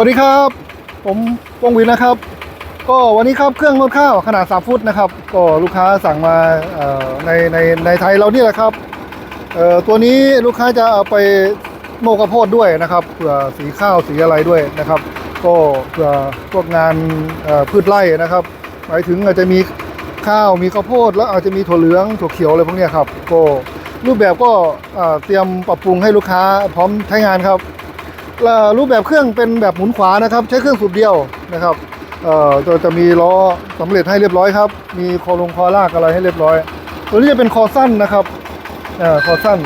วัสดีครับ ผมวงวินนะครับ ก็วันนี้ครับเครื่องนวดข้าวขนาด3ฟุตนะครับ ก็ลูกค้าสั่งมาในในในไทยเรานี่แหละครับตัวนี้ลูกค้าจะเอาไปโมกข้าวโพดด้วยนะครับเผื่อสีข้าวสีอะไรด้วยนะครับ ก็เผื่อพวกงานพืชไร่นะครับ หมายถึงอาจจะมีข้าวมีข้าวโพดแล้วอาจจะมีถั่วเหลืองถั่วเขียวอะไรพวกนี้ครับก็รูปแบบก็เตรียมปรับปรุงให้ลูกค้าพร้อมใช้งานครับ รูปแบบเครื่องเป็นแบบหมุนขวานะครับ ใช้เครื่องสูบเดียวนะครับเอ่อจะจะมีล้อสำเร็จให้เรียบร้อยครับ มีคอลงคอลากอะไรให้เรียบร้อย ตัวนี้จะเป็นคอสั้นนะครับเอ่อคอสั้น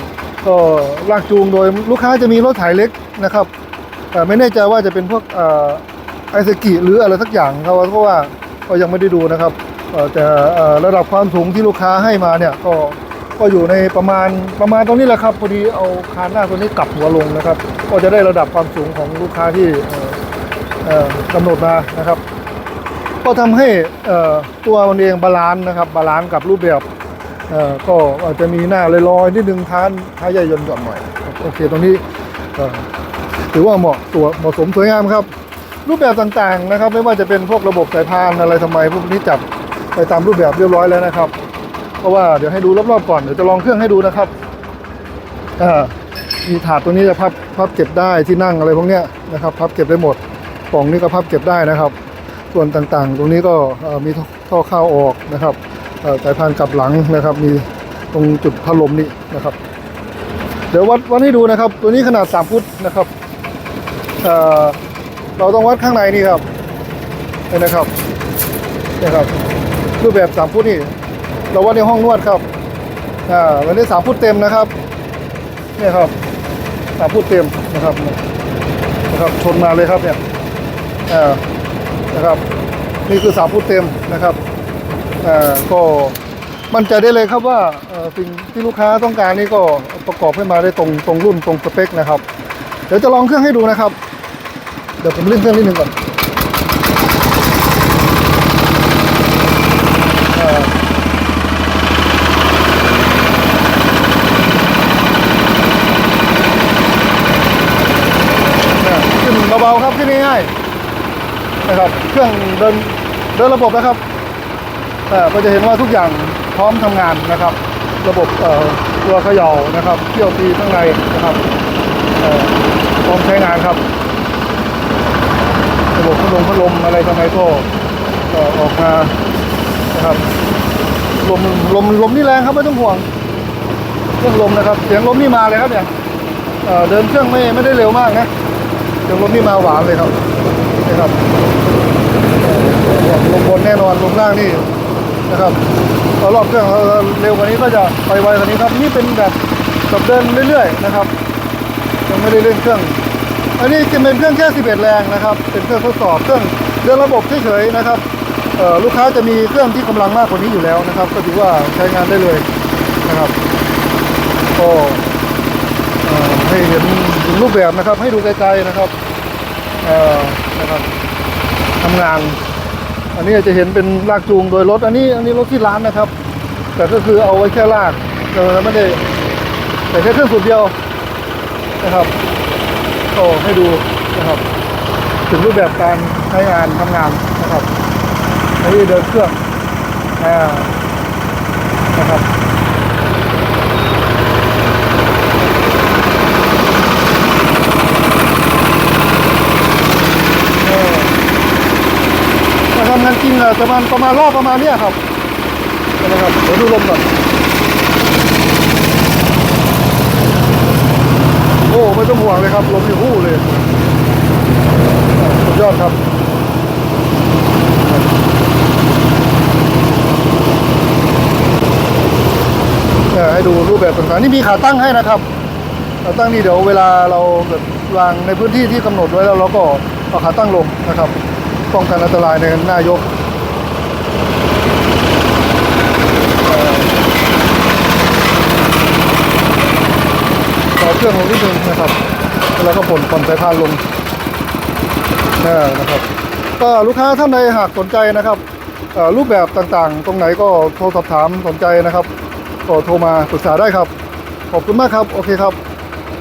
ก็ลากจูงโดยลูกค้าจะมีรถไถเล็กนะครับเอ่ไม่แน่ใจว่าจะเป็นพวกไอซกิหรืออะไรสักอย่างครับเพราะว่าก็ยังไม่ได้ดูนะครับเอ่อแต่เอ่อระดับความสูงที่ลูกค้าให้มาเนี่ยก็ ก็อยู่ในประมาณประมาณตรงนี้แหละครับพอดีเอาคานหน้าตัวนี้กลับหัวลงนะครับ ก็จะได้ระดับความสูงของลูกค้าที่กำหนดมานะครับ ก็ทำให้ตัวมันเองบาลานซ์นะครับบาลานซ์กับรูปแบบก็อาจจะมีหน้าลอยๆนิดนึงท้านท้ายใหญ่ยนต์หย่อนหน่อยโอเคตรงนี้ถือว่าเหมาะตัวเหมาะสมสวยงามครับ รูปแบบต่างๆนะครับ ไม่ว่าจะเป็นพวกระบบสายพานอะไรทำไมพวกนี้จับไปตามรูปแบบเรียบร้อยแล้วนะครับ เพราะว่าเดี๋ยวให้ดูรอบๆก่อนเดี๋ยวจะลองเครื่องให้ดูนะครับมีถาดตัวนี้จะพับพับเก็บได้ที่นั่งอะไรพวกเนี้ยนะครับพับเก็บได้หมดกล่องนี้ก็พับเก็บได้นะครับ ส่วนต่างๆ ตรงนี้ก็มีท่อเข้าออกนะครับสายพานกลับหลังนะครับ มีตรงจุดพัดลมนี่นะครับ เดี๋ยววัดวัดให้ดูนะครับ ตัวนี้ขนาด3ฟุตนะครับเเราต้องวัดข้างในนี่ครับนี่นะครับนี่ครับรูปแบบ3ฟุตนี่ เราวัดในห้องนวดครับอ่าวันนี้3ฟุตเต็มนะครับเนี่ยครับสามพูดเต็มนะครับนะครับชนมาเลยครับเนี่ยอ่านะครับนี่คือสามพูดเต็มนะครับอ่าก็มั่นใจได้เลยครับว่าเอ่อสิ่งที่ลูกค้าต้องการนี่ก็ประกอบให้มาได้ตรงตรงรุ่นตรงสเปคนะครับ เดี๋ยวจะลองเครื่องให้ดูนะครับ เดี๋ยวผมเล่นเครื่องนิดนึงก่อนอ่า เนี่ยขึ้น เบาๆครับขึ้นง่ายๆนะครับ เครื่องเดินเดินระบบนะครับเอ่ก็จะเห็นว่าทุกอย่างพร้อมทำงานนะครับ ระบบเอ่อตัวเขย่านะครับเที่ยวตีข้างในนะครับพร้อมใช้งานครับ ระบบพัดลมพัดลมอะไรทำไมก็ออกมานะครับลมลมลมนี่แรงครับไม่ต้องห่วงเครื่องลมนะครับ เสียงลมนี่มาเลยครับเนี่ยเดินเครื่องไม่ไม่ได้เร็วมากนะ เดี๋ยวรถนี่มาหวานเลยครับนี่ครับลมบนแน่นอนลมล่างนี่นะครับพอรอบเครื่องเร็วกว่านี้ก็จะไปไวกว่านี้ครับนี่เป็นแบบแบบเดินเรื่อยๆนะครับยังไม่ได้เล่นเครื่อง อันนี้จะเป็นเครื่องแค่ 11 แรงนะครับ เป็นเครื่องทดสอบเครื่องเดินระบบเฉยๆนะครับลูกค้าจะมีเครื่องที่กำลังมากกว่านี้อยู่แล้วนะครับ ก็ถือว่าใช้งานได้เลยนะครับก็เอ่อ ให้เห็นถึงรูปแบบนะครับ ให้ดูไกลๆนะครับเอ่อนะครับทำงาน อันนี้จะเห็นเป็นลากจูงโดยรถ อันนี้ อันนี้รถที่ร้านนะครับ แต่ก็คือเอาไว้แค่ลากเราไม่ได้แต่แค่เครื่องสูบเดียวนะครับก็ให้ดูนะครับ ถึงรูปแบบการใช้งานทำงานนะครับอันนี้เดินเครื่องอ่านะครับ เออมา ทำงานจริงอะประมาณประมาณรอบประมาณเนี้ยครับเดี๋ยวนะครับเดี๋ยวดูลมก่อนโอ้ไม่ต้องห่วงเลยครับลมอยู่หู้เลยสุดยอดครับเนี่ยให้ดูรูปแบบต่างๆนี่มีขาตั้งให้นะครับขาตั้งนี่เดี๋ยวเวลาเราแบบวางในพื้นที่ที่กำหนดไว้แล้วเราก็เอาขาตั้งลงนะครับ ป้องกันอันตรายในหน้ายกต่อเครื่องลงนิดนึงนะครับ แล้วก็ผ่อนผ่อนสายพานลงนนะครับ ก็ลูกค้าท่านใดหากสนใจนะครับรูปแบบต่างๆ ตรงไหนก็โทรสอบถามสนใจนะครับ ก็โทรมาปรึกษาได้ครับ ขอบคุณมากครับ โอเคครับ